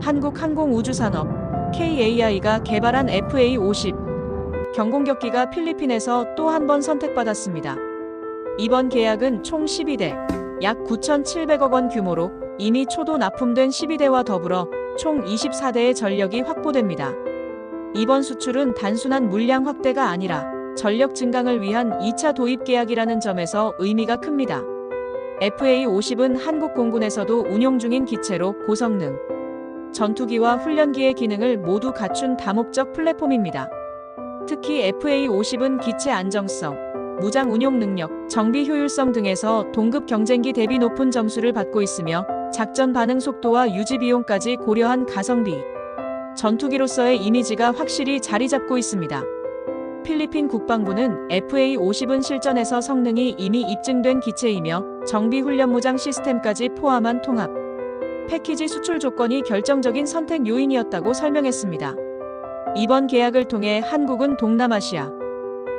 한국항공우주산업 KAI가 개발한 FA50 경공격기가 필리핀에서 또 한 번 선택받았습니다. 이번 계약은 총 12대, 약 9,700억 원 규모로 이미 초도 납품된 12대와 더불어 총 24대의 전력이 확보됩니다. 이번 수출은 단순한 물량 확대가 아니라 전력 증강을 위한 2차 도입 계약이라는 점에서 의미가 큽니다. FA50은 한국 공군에서도 운용 중인 기체로 고성능, 전투기와 훈련기의 기능을 모두 갖춘 다목적 플랫폼입니다. 특히 FA50은 기체 안정성, 무장 운용 능력, 정비 효율성 등에서 동급 경쟁기 대비 높은 점수를 받고 있으며 작전 반응 속도와 유지 비용까지 고려한 가성비, 전투기로서의 이미지가 확실히 자리 잡고 있습니다. 필리핀 국방부는 FA50은 실전에서 성능이 이미 입증된 기체이며 정비 훈련 무장 시스템까지 포함한 통합, 패키지 수출 조건이 결정적인 선택 요인이었다고 설명했습니다. 이번 계약을 통해 한국은 동남아시아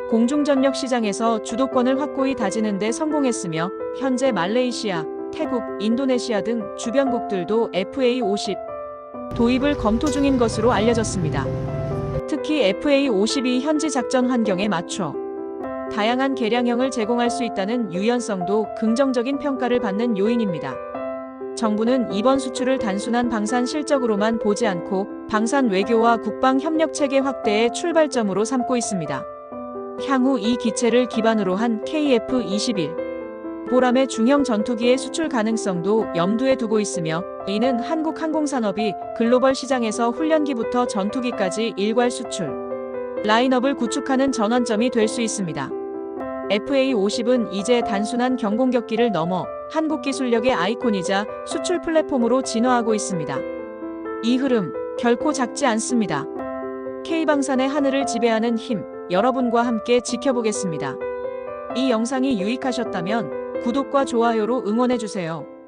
공중전력 시장에서 주도권을 확고히 다지는 데 성공했으며 현재 말레이시아, 태국, 인도네시아 등 주변국들도 FA50 도입을 검토 중인 것으로 알려졌습니다. 특히 FA52 현지 작전 환경에 맞춰 다양한 개량형을 제공할 수 있다는 유연성도 긍정적인 평가를 받는 요인입니다. 정부는 이번 수출을 단순한 방산 실적으로만 보지 않고 방산 외교와 국방 협력 체계 확대의 출발점으로 삼고 있습니다. 향후 이 기체를 기반으로 한 KF-21 보람의 중형 전투기의 수출 가능성도 염두에 두고 있으며 이는 한국 항공산업이 글로벌 시장에서 훈련기부터 전투기까지 일괄 수출 라인업을 구축하는 전환점이 될 수 있습니다. FA50은 이제 단순한 경공격기를 넘어 한국 기술력의 아이콘이자 수출 플랫폼으로 진화하고 있습니다. 이 흐름 결코 작지 않습니다. K방산의 하늘을 지배하는 힘 여러분과 함께 지켜보겠습니다. 이 영상이 유익하셨다면 구독과 좋아요로 응원해주세요.